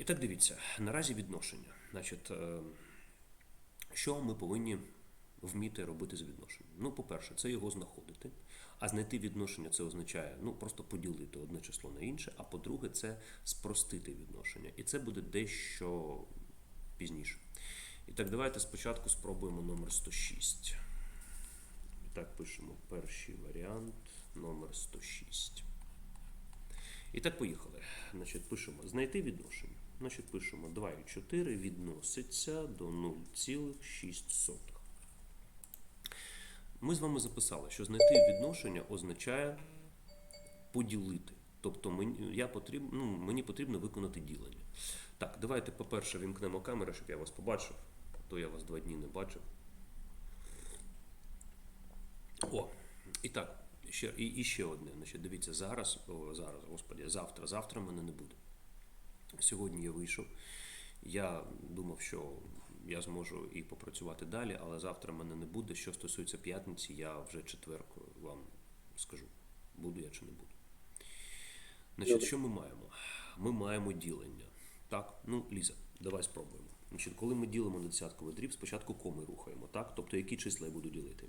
І так дивіться, наразі відношення. Значить, е, що ми повинні вміти робити з відношенням? Ну, по-перше, це його знаходити. А знайти відношення це означає ну, просто поділити одне число на інше. А по-друге, це спростити відношення. І це буде дещо пізніше. І так, давайте спочатку спробуємо номер 106. І так, пишемо перший варіант, номер 106. І так, поїхали. Значить, пишемо знайти відношення. Значить, пишемо 2,4 відноситься до 0,6. Ми з вами записали, що знайти відношення означає поділити. Тобто мені, я потріб, ну, мені потрібно виконати ділення. Так, давайте, по-перше, вімкнемо камеру, щоб я вас побачив. То я вас два дні не бачив. О, і так, ще, і, і ще одне. Значить, дивіться, зараз, о, зараз, господі, завтра, завтра мене не буде. Сьогодні я вийшов. Я думав, що я зможу і попрацювати далі, але завтра мене не буде. Що стосується п'ятниці, я вже четверку вам скажу, буду я чи не буду. Значить, що ми маємо? Ми маємо ділення. Так, ну, Ліза, давай спробуємо. Значить, коли ми ділимо на десятковий дріб, спочатку коми рухаємо, так? Тобто, які числа я буду ділити?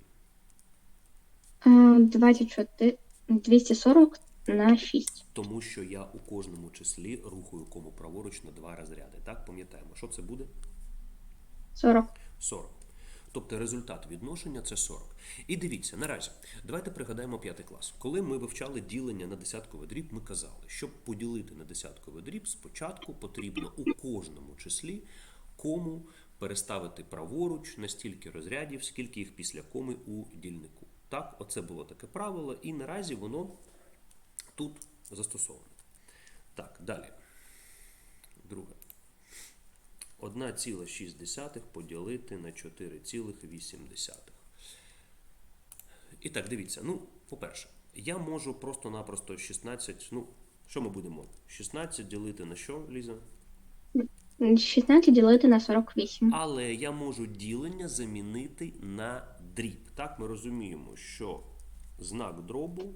Е, 24, 240 на 6. Тому що я у кожному числі рухаю кому праворуч на два розряди. Так, пам'ятаємо, що це буде? 40. 40. Тобто результат відношення це 40. І дивіться, наразі, давайте пригадаємо п'ятий клас. Коли ми вивчали ділення на десятковий дріб, ми казали, щоб поділити на десятковий дріб, спочатку потрібно у кожному числі кому переставити праворуч на стільки розрядів, скільки їх після коми у дільнику. Так, оце було таке правило, і наразі воно тут застосоване. Так, далі. Друге. 1,6 поділити на 4,8. І так, дивіться. Ну, по-перше, я можу просто-напросто 16. Ну, що ми будемо? 16 ділити на що, Ліза? 16 ділити на 48. Але я можу ділення замінити на дріб. Так, ми розуміємо, що знак дробу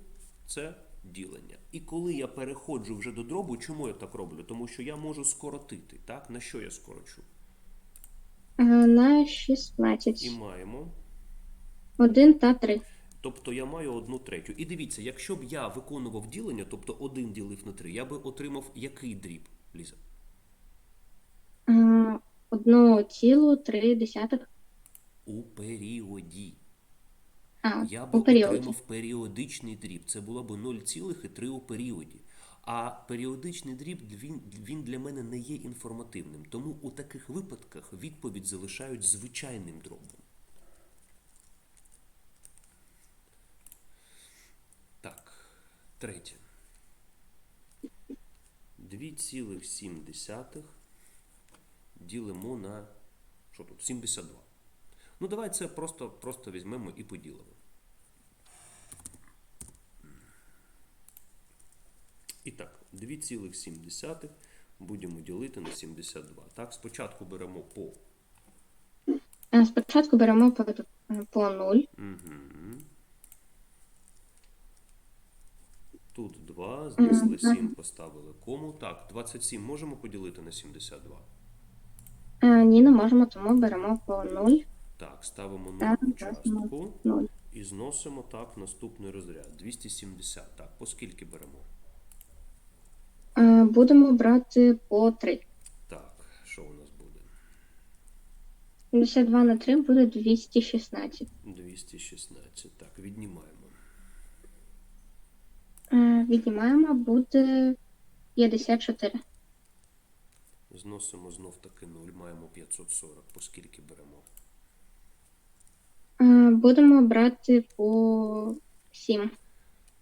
це ділення. І коли я переходжу вже до дробу, чому я так роблю? Тому що я можу скоротити. Так, на що я скорочу? Е, На І 16. маємо. 1 та 3. Тобто я маю одну третю. І дивіться, якщо б я виконував ділення, тобто один ділив на 3, я би отримав який дріб, Ліза? Е, 1,3. У періоді. А, Я би отримав періодичний дріб. Це було б 0,3 у періоді. А періодичний дріб він, він для мене не є інформативним. Тому у таких випадках відповідь залишають звичайним дробом. Так, третє. 2,7 ділимо на що тут? 72. Ну, давай це просто, просто візьмемо і поділимо. І так, 2,7 будемо ділити на 72. Так, спочатку беремо по. Е, Спочатку беремо по, по 0. Угу. Тут 2, знесли 7, поставили кому. Так, 27 можемо поділити на 72. Е, Ні, не можемо, тому беремо по 0. Так, ставимо нову частку і зносимо так наступний розряд. 270. Так, по скільки беремо? Е, Будемо брати по 3. Так, що у нас буде? 72 на 3 буде 216. 216. Так, віднімаємо. Е, Віднімаємо, буде 54. Зносимо знов таки 0, маємо 540. По скільки беремо? Будемо брати по 7.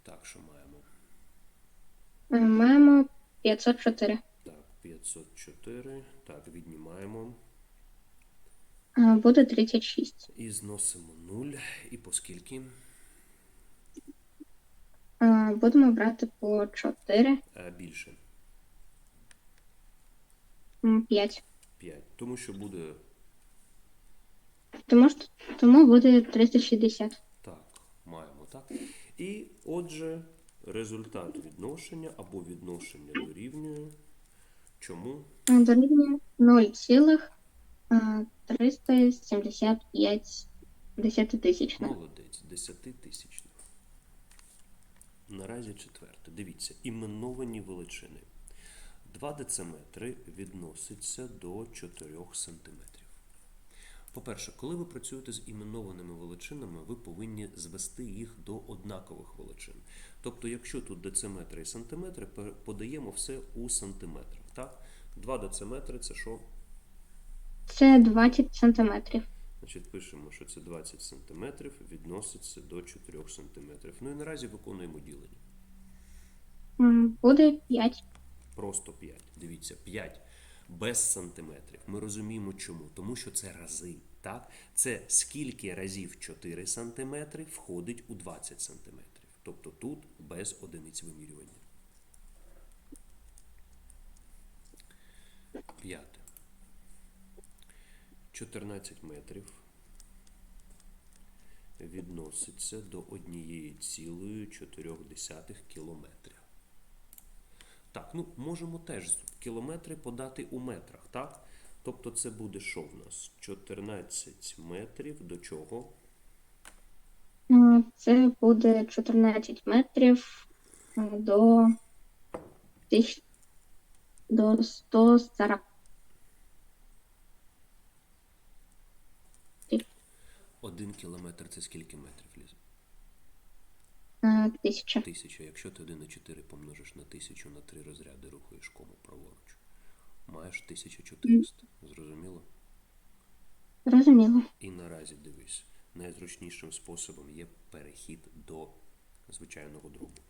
Так, що маємо? Е, Маємо 504. Так, 504. Так, віднімаємо. Е, Буде 36. І зносимо 0. І по скільки? Е, Будемо брати по 4, А, більше. 5. 5. Тому що буде Тому, що- тому буде 360. так, маємо так. І отже, результат відношення або відношення дорівнює Чому? Е, Дорівнює 0,375 десятитисячних. Молодець, десятитисячних. Наразі четверте. Дивіться, іменовані величини. 2 дециметри відноситься до 4 сантиметрів. По-перше, коли ви працюєте з іменованими величинами, ви повинні звести їх до однакових величин. Тобто, якщо тут дециметри і сантиметри, подаємо все у сантиметрах. Так? 2 дециметри це що? Це 20 сантиметрів. Значить, пишемо, що це 20 см відноситься до 4 см. Ну і наразі виконуємо ділення. Буде 5. Просто 5. Дивіться, 5 без сантиметрів. Ми розуміємо чому. Тому що це рази. Так? Це скільки разів 4 сантиметри входить у 20 сантиметрів. Тобто тут без одиниць вимірювання. П'яте. 14 метрів відноситься до 1,4 кілометря. Так, ну можемо теж кілометри подати у метрах, так? Тобто це буде що в нас? 14 метрів до чого? Це буде 14 метрів до, до 140. Один кілометр це скільки метрів лізе? Тисяча. Тисяча. Якщо ти 1,4 помножиш на тисячу на три розряди, рухаєш кому праворуч. Маєш 1400. Зрозуміло? Зрозуміло. І наразі дивись, найзручнішим способом є перехід до звичайного дробу.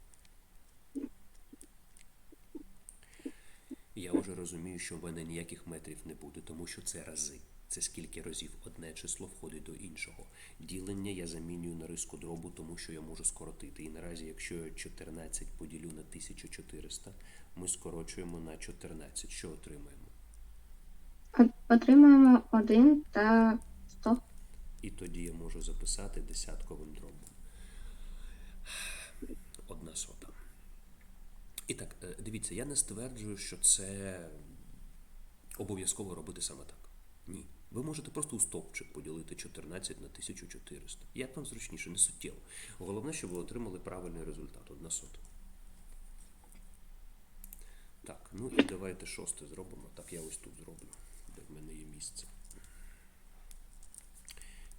Я вже розумію, що в мене ніяких метрів не буде, тому що це рази. Це скільки разів одне число входить до іншого. Ділення я замінюю на риску дробу, тому що я можу скоротити. І наразі, якщо я 14 поділю на 1400, ми скорочуємо на 14. Що отримаємо? Отримаємо 1 та 100. І тоді я можу записати десятковим дробом. Одна сота. І так, е, дивіться, я не стверджую, що це обов'язково робити саме так. Ні. Ви можете просто у стовпчик поділити 14 на 1400. Як вам зручніше, не суттєво. Головне, щоб ви отримали правильний результат. Одна сота. Так, ну і давайте шосте зробимо. Так, я ось тут зроблю, де в мене є місце.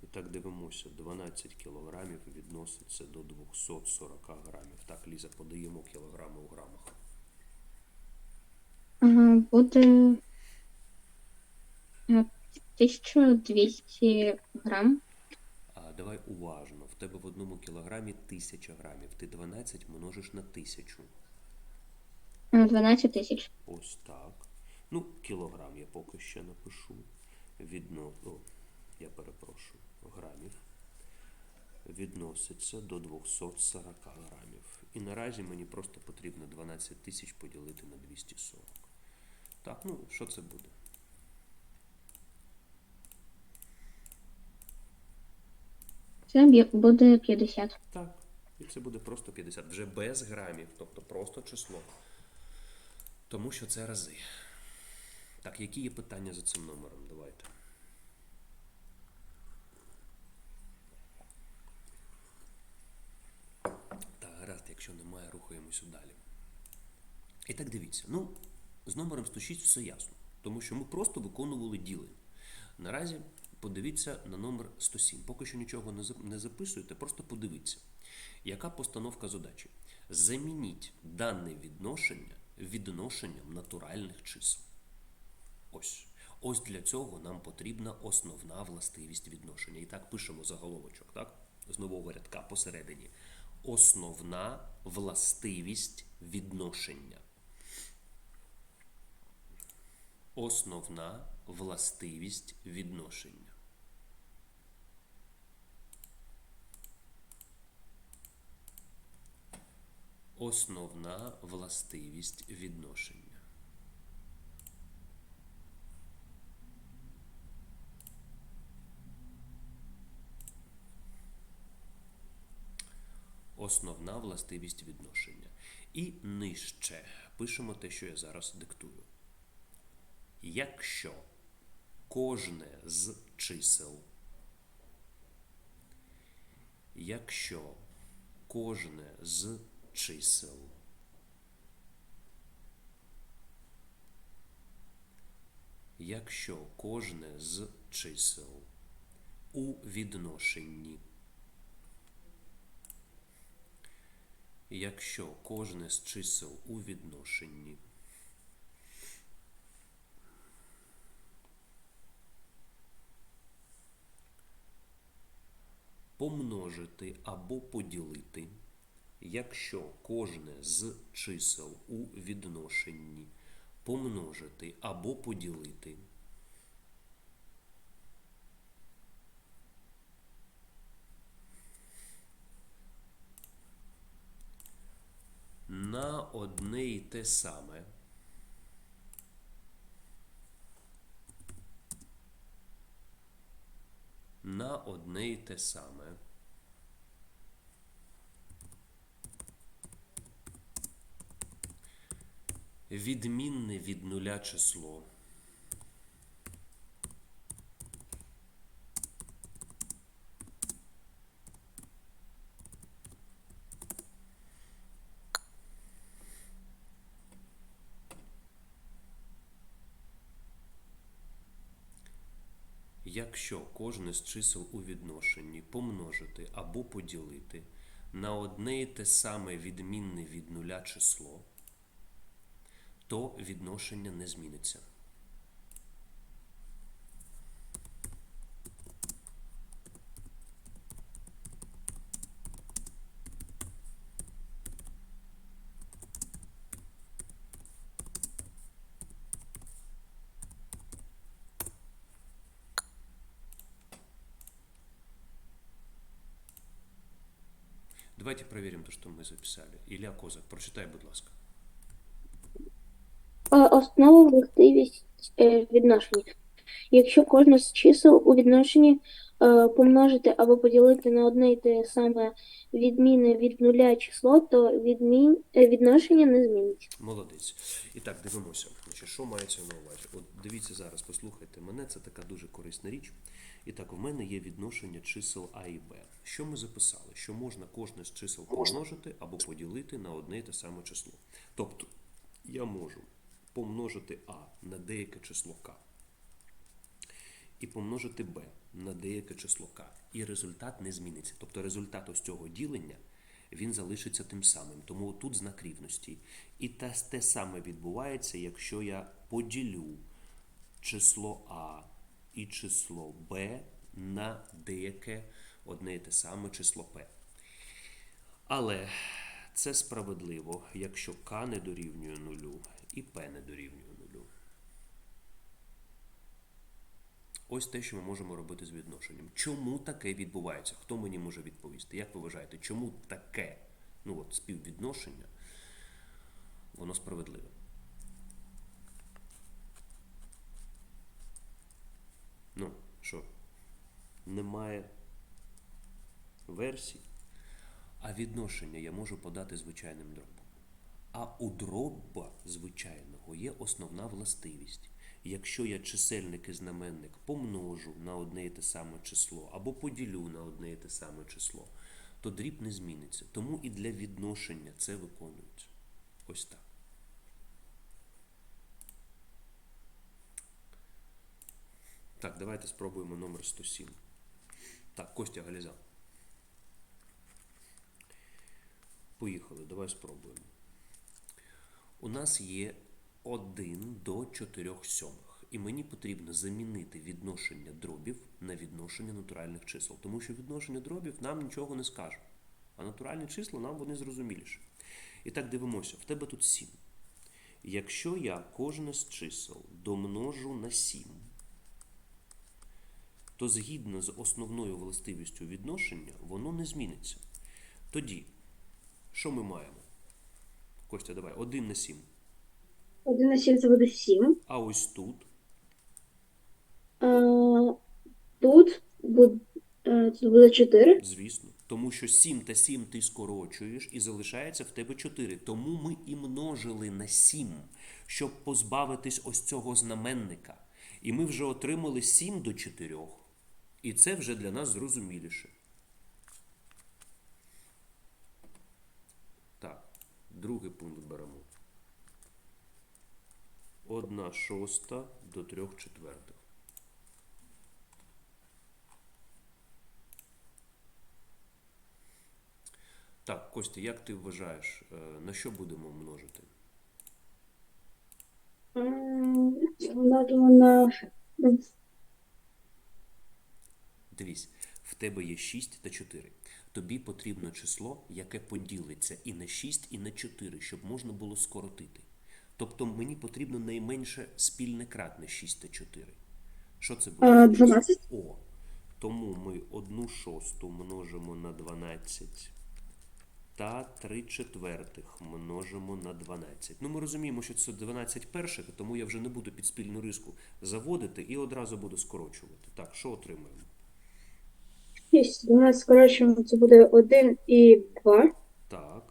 І так дивимося, 12 кілограмів відноситься до 240 грамів. Так, Ліза, подаємо кілограми у грамах. Ага, Буде е, 1200 грам. А давай уважно. В тебе в одному кілограмі 1000 грамів. Ти 12 множиш на 1000. Е, 12 тисяч. Ось так. Ну, кілограм я поки ще напишу. Відно... О, я перепрошую, грамів. Відноситься до 240 грамів. І наразі мені просто потрібно 12 тисяч поділити на 240. Так, ну що це буде? Це буде 50. Так. І це буде просто 50. Вже без грамів, тобто просто число. Тому що це рази. Так, які є питання за цим номером? Давайте. Так, гаразд, якщо немає, рухаємося далі. І так дивіться. Ну, з номером 106 все ясно, тому що ми просто виконували ділення. Наразі подивіться на номер 107. Поки що нічого не зап- не записуйте, просто подивіться. Яка постановка задачі? Замініть дане відношення відношенням натуральних чисел. Ось. Ось для цього нам потрібна основна властивість відношення. І так пишемо заголовочок, так? З нового рядка посередині. Основна властивість відношення. Основна властивість відношення. Основна властивість відношення. Основна властивість відношення. І нижче пишемо те, що я зараз диктую. Якщо кожне з чисел, якщо кожне з чисел якщо кожне з чисел у відношенні якщо кожне з чисел у відношенні помножити або поділити, якщо кожне з чисел у відношенні помножити або поділити на одне й те саме. На одне й те саме. Відмінне від нуля число. Якщо кожне з чисел у відношенні помножити або поділити на одне і те саме відмінне від нуля число, то відношення не зміниться. Давайте проверим то, что мы записали. Илья Козак, прочитай, будь ласка. Основа властивість е, відношення. Якщо кожне з чисел у відношенні е, помножити або поділити на одне і те саме відмінне від нуля число, то відмін... е, відношення не зміниться. Молодець. І так, дивимося. Значить, що мається на увазі? От дивіться зараз, послухайте мене, це така дуже корисна річ. І так, в мене є відношення чисел А і Б. Що ми записали? Що можна кожне з чисел помножити або поділити на одне і те саме число. Тобто, я можу помножити А на деяке число К і помножити b на деяке число k. І результат не зміниться. Тобто результат ось цього ділення він залишиться тим самим. Тому тут знак рівності. І те, те саме відбувається, якщо я поділю число А і число Б на деяке одне і те саме число П. Але це справедливо, якщо К не дорівнює нулю і П не дорівнює нулю. Ось те, що ми можемо робити з відношенням. Чому таке відбувається? Хто мені може відповісти? Як ви вважаєте, чому таке ну от, співвідношення, воно справедливе? Ну, що? Немає версій, а відношення я можу подати звичайним дробом. А у дроба звичайного є основна властивість. Якщо я чисельник і знаменник помножу на одне і те саме число або поділю на одне і те саме число, то дріб не зміниться. Тому і для відношення це виконується. Ось так. Так, давайте спробуємо номер 107. Так, Костя Галіза. Поїхали, давай спробуємо. У нас є 1 до 4 сьомих. І мені потрібно замінити відношення дробів на відношення натуральних чисел. Тому що відношення дробів нам нічого не скаже. А натуральні числа нам вони зрозуміліші. І так дивимося, в тебе тут 7. Якщо я кожне з чисел домножу на 7, то згідно з основною властивістю відношення, воно не зміниться. Тоді, що ми маємо? Костя, давай, 1 на 7. 1 на 7 це буде 7. А ось тут Тут буде, тут буде 4. Звісно. Тому що 7 та 7 ти скорочуєш і залишається в тебе 4. Тому ми і множили на 7, щоб позбавитись ось цього знаменника. І ми вже отримали 7 до 4. І це вже для нас зрозуміліше. Так, другий пункт беремо. Одна шоста до трьох четвертих. Так, Костя, як ти вважаєш, е, на що будемо множити? На Дивись, в тебе є 6 та 4. Тобі потрібно число, яке поділиться і на 6, і на 4, щоб можна було скоротити. Тобто мені потрібно найменше спільне кратне 6 та 4. Що це буде? Е, 12. О. Тому ми 1 шосту множимо на 12 та 3 четвертих множимо на 12. Ну, ми розуміємо, що це 12 перших, тому я вже не буду під спільну риску заводити і одразу буду скорочувати. Так, що отримаємо? 6, 12 скорочуємо, це буде 1 і 2. Так,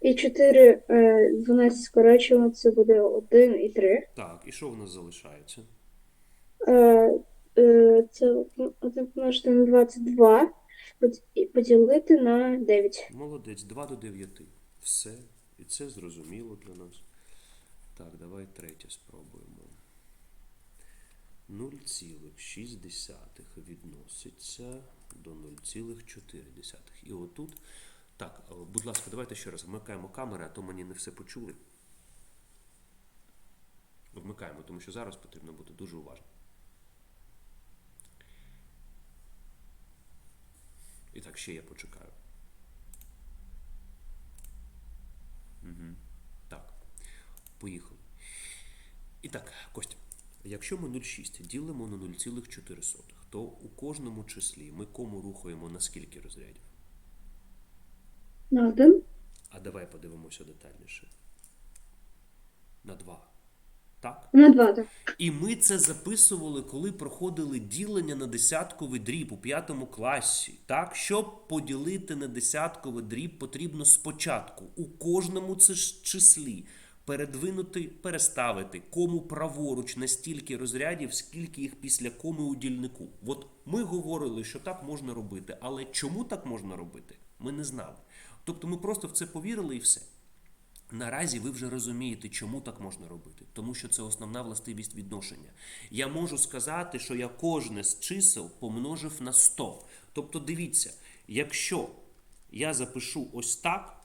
І 4, е, 12 скорочуємо, це буде 1 і 3. так, і що в нас залишається? Е, е, це 1 помножити на 22, і поділити на 9. Молодець, 2 до 9. Все. І це зрозуміло для нас. Так, давай третє спробуємо. 0,6 відноситься до 0,4. І отут. Так, е, будь ласка, давайте ще раз вмикаємо камери, а то мені не все почули. Вмикаємо, тому що зараз потрібно бути дуже уважним. І так, ще я почекаю. Угу. Так. Поїхали. І так, Костя, якщо ми 0,6 ділимо на 0,4, то у кожному числі ми кому рухаємо на скільки розрядів? На 1. А давай подивимося детальніше. На 2. Так? На 2, так. І ми це записували, коли проходили ділення на десятковий дріб у п'ятому класі. Так, щоб поділити на десятковий дріб, потрібно спочатку у кожному числі передвинути, переставити кому праворуч на стільки розрядів, скільки їх після коми у дільнику. От ми говорили, що так можна робити, але чому так можна робити, ми не знали. Тобто ми просто в це повірили і все. Наразі ви вже розумієте, чому так можна робити, тому що це основна властивість відношення. Я можу сказати, що я кожне з чисел помножив на 100. Тобто, дивіться, якщо я запишу ось так,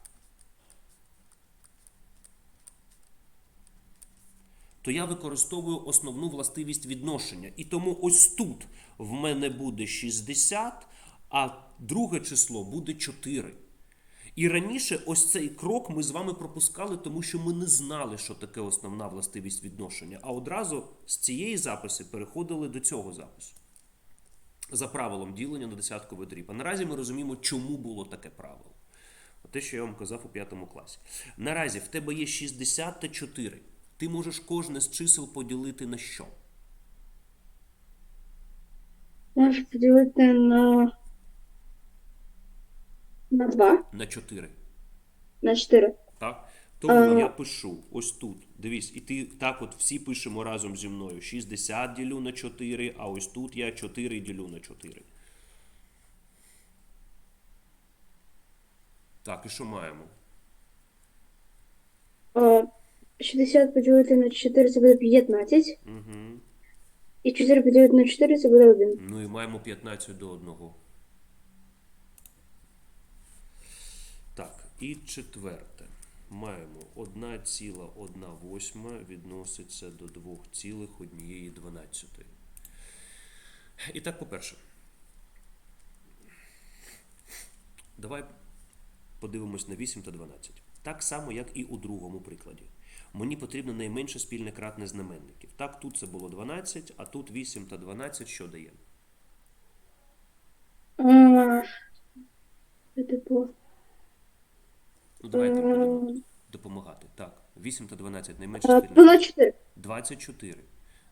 то я використовую основну властивість відношення. І тому ось тут в мене буде 60, а друге число буде 4. І раніше ось цей крок ми з вами пропускали, тому що ми не знали, що таке основна властивість відношення. А одразу з цієї записи переходили до цього запису. За правилом ділення на десятковий дріб. А наразі ми розуміємо, чому було таке правило. Те, що я вам казав у п'ятому класі. Наразі в тебе є 60 та 4. Ти можеш кожне з чисел поділити на що? Можеш поділити на, на 2, На 4. на 4. Так? Тому Е. я пишу ось тут. Дивись, і ти так от всі пишемо разом зі мною. 60 ділю на 4, а ось тут я 4 ділю на 4. Так, і що маємо? Е, 60 поділити на 4, це буде 15. Угу. І 4 поділити на 4, це буде 1. Ну і маємо 15 до 1. Так, і четверте. Маємо 1,1 відноситься до 2,1. І так, по-перше, давай подивимось на 8 та 12. Так само, як і у другому прикладі. Мені потрібно найменше спільне кратне знаменників. Так, тут це було 12, а тут 8 та 12 що дає? Е, типу. Ну, давайте е, будемо допомагати. Так, 8 та 12 найменше е, спільне. 24. 24.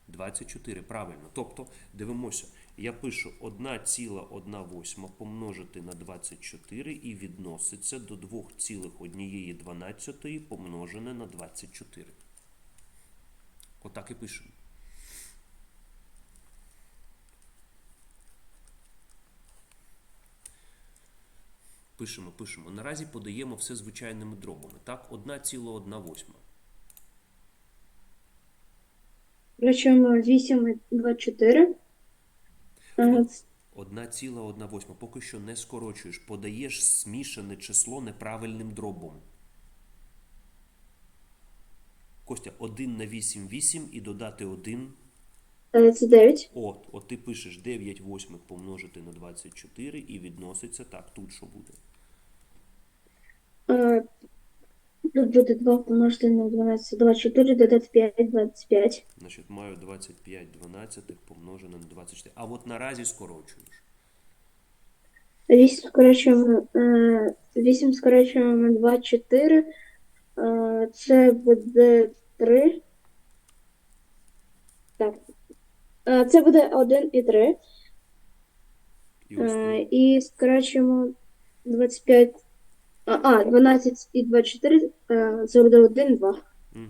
24, правильно. Тобто, дивимося, я пишу 1,1 помножити на 24 і відноситься до 2,1 помножене на 24. Отак і пишемо. Пишемо, пишемо. Наразі подаємо все звичайними дробами. Так, 1,1. Причому 8 і 24. Е, 1,1. Поки що не скорочуєш. Подаєш змішане число неправильним дробом. Костя, 1 на 8 – 8 і додати 1 е, Це 9. От, от ти пишеш 9 восьмих помножити на 24 і відноситься так. Тут що буде? Е, Тут буде 2 помножити на 12. 24 додати 5, 25. Значить, маю 25 дванадцятих помножене на 24. А от наразі скорочуєш. 8 скорочуємо, е, 8 скорочуємо на 2, 4. Е, Це буде 3. Так. Е, Це буде 1 і 3. І Е. І скорочуємо 25. А, а, 12 і 24. е, Це буде 1, 2. Угу.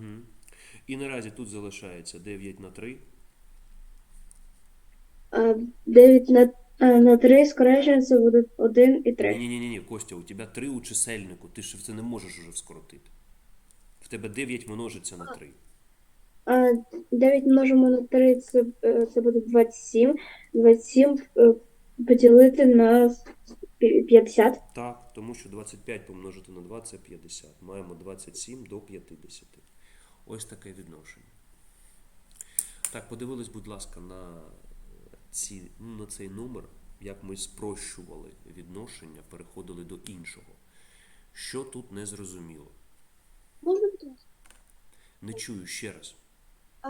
І наразі тут залишається 9 на 3. 9 на, е, на 3 скорочуємо, це буде 1 і 3. Ні, ні, ні, ні, Костя, у тебе 3 у чисельнику. Ти ж це не можеш уже скоротити. В тебе 9 множиться на 3. 9 множимо на 3, це, е, це буде 27. 27 е, поділити на 50. Так, тому що 25 помножити на 2 це 50. Маємо 27 до 50. Ось таке відношення. Так, подивились, будь ласка, на, ці, на цей номер, як ми спрощували відношення, переходили до іншого. Що тут не зрозуміло? Можна будь ласка? Не чую ще раз. А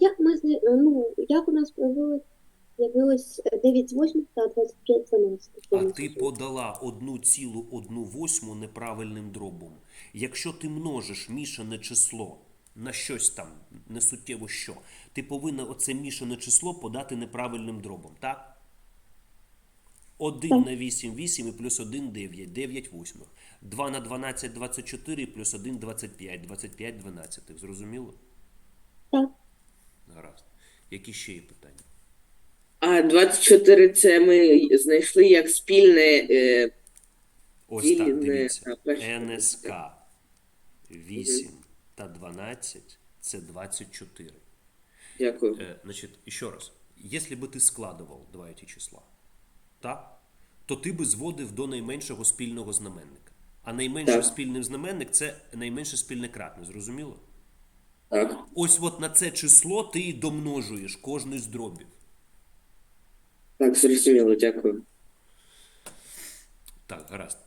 як ми ну, як у нас появилось, з'явилось 9 з 8 та 25 12? А ти подала одну цілу одну восьму неправильним дробом. Якщо ти множиш мішане число на щось там, не суттєво що, ти повинна оце мішане число подати неправильним дробом, так? 1 на 8 8 і плюс 1 9, 9 восьмих. 2 на 12 24 і плюс 1 25, 25 12. Зрозуміло? Так. Гаразд. Які ще є питання? А 24 це ми знайшли як спільне. Е, Ось так, Дільне, дивіться. а, перше. НСК 8 та 12 це 24. дякую. Э, значит, еще раз. Если бы ти складував два эти числа, так, то ти би зводив до найменшого спільного знаменника. А найменший Так. спільний знаменник це найменше спільне кратне, зрозуміло? Так. Ось от на це число ти і домножуєш кожний з дробів. Так, зрозуміло, дякую. Так, гаразд.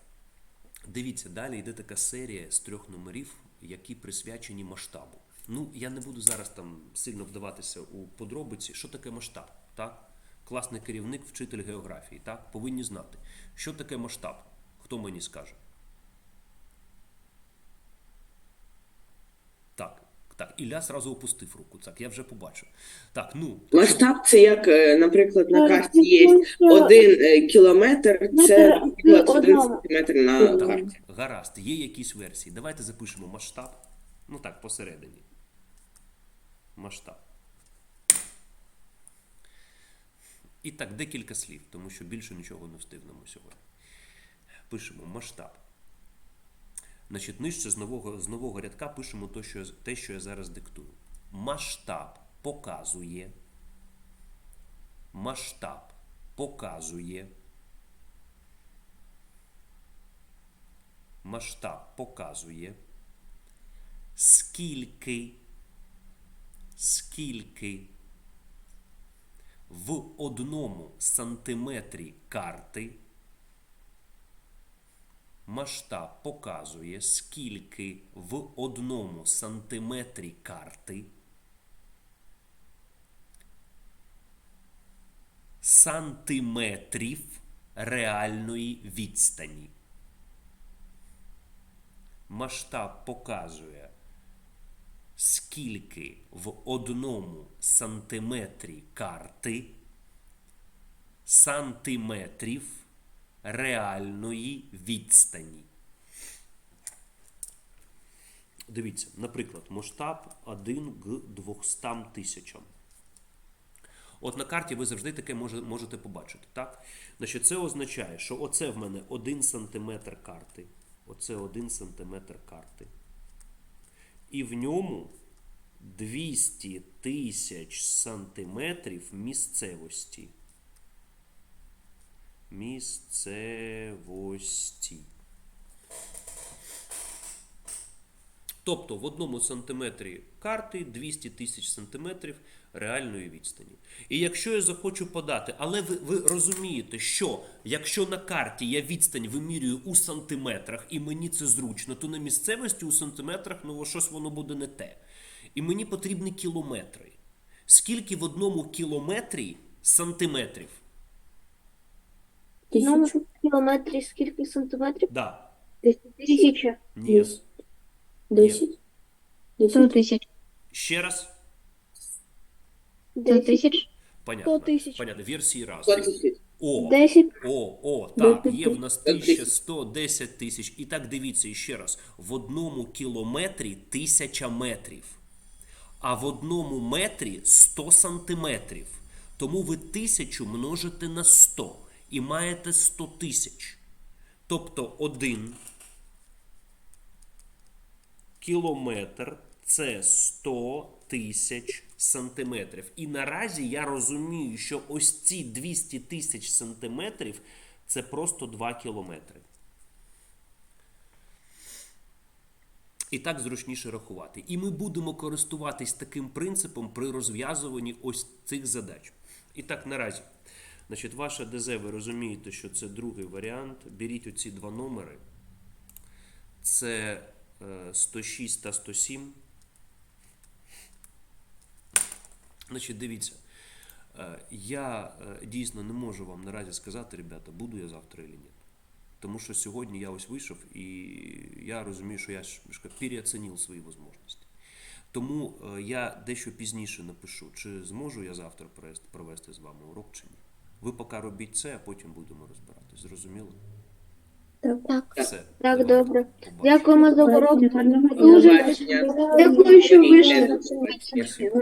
Дивіться, далі йде така серія з трьох номерів, які присвячені масштабу. Ну, я не буду зараз там сильно вдаватися у подробиці, що таке масштаб, так? Класний керівник, вчитель географії, так? Повинні знати, що таке масштаб. Хто мені скаже? Так, так, Ілля зразу опустив руку. Так, я вже побачив. Так, ну. Масштаб це як, е, наприклад, на карті є один е, кілометр, це, наприклад, один сантиметр на Так, карті. гаразд, є якісь версії. Давайте запишемо масштаб. Ну так, посередині. Масштаб. І так, декілька слів, тому що більше нічого не встигнемо сьогодні. Пишемо масштаб. Значить, нижче з нового, з нового рядка пишемо те, що, те, що я зараз диктую. Масштаб показує. Масштаб показує. масштаб показує, скільки, скільки в одному сантиметрі карти масштаб показує, скільки в одному сантиметрі карти сантиметрів реальної відстані. Масштаб показує, скільки в одному сантиметрі карти сантиметрів реальної відстані. Дивіться, наприклад, масштаб 1 к 200 тисячам. От на карті ви завжди таке можете побачити. Так? Значить, це означає, що оце в мене 1 см карти. Оце 1 см карти. І в ньому 200 тисяч сантиметрів місцевості. Місцевості. Тобто в одному сантиметрі карти 200 тисяч сантиметрів реальної відстані. І якщо я захочу подати, але ви, ви розумієте, що якщо на карті я відстань вимірюю у сантиметрах, і мені це зручно, то на місцевості у сантиметрах ну щось воно буде не те. І мені потрібні кілометри. Скільки в одному кілометрі сантиметрів? Ну, в кілометрі скільки сантиметрів? Да. Тисяча. Ні. Десять. 100 тисяч. Ще раз. 100 Десять. тисяч. Понятно. 100 тисяч. Понятно. Версії раз. О, Десять. О, о, так, є в нас тисяч. 1110 тисяч. І так дивіться іще раз: в одному кілометрі тисяча метрів, а в одному метрі 100 сантиметрів. Тому ви тисячу множите на 100 і маєте 100 тисяч. Тобто один кілометр це 100 тисяч сантиметрів. І наразі я розумію, що ось ці 200 тисяч сантиметрів це просто 2 кілометри. І так зручніше рахувати. І ми будемо користуватись таким принципом при розв'язуванні ось цих задач. І так, наразі. Значить, ваше ДЗ, ви розумієте, що це другий варіант. Беріть оці два номери. Це е, 106 та 107. Значить, дивіться. е, Я е, дійсно не можу вам наразі сказати, ребята, буду я завтра чи ні. Тому що сьогодні я ось вийшов і я розумію, що я переоцінив свої можливості. Тому е, я дещо пізніше напишу, чи зможу я завтра провести з вами урок чи ні. Ви поки робіть це, а потім будемо розбиратись. Зрозуміло? Так. Все. Так, давайте. добре. Побачимо. Дякуємо за урок. Дуже дякую, що вийшли. Спасибо.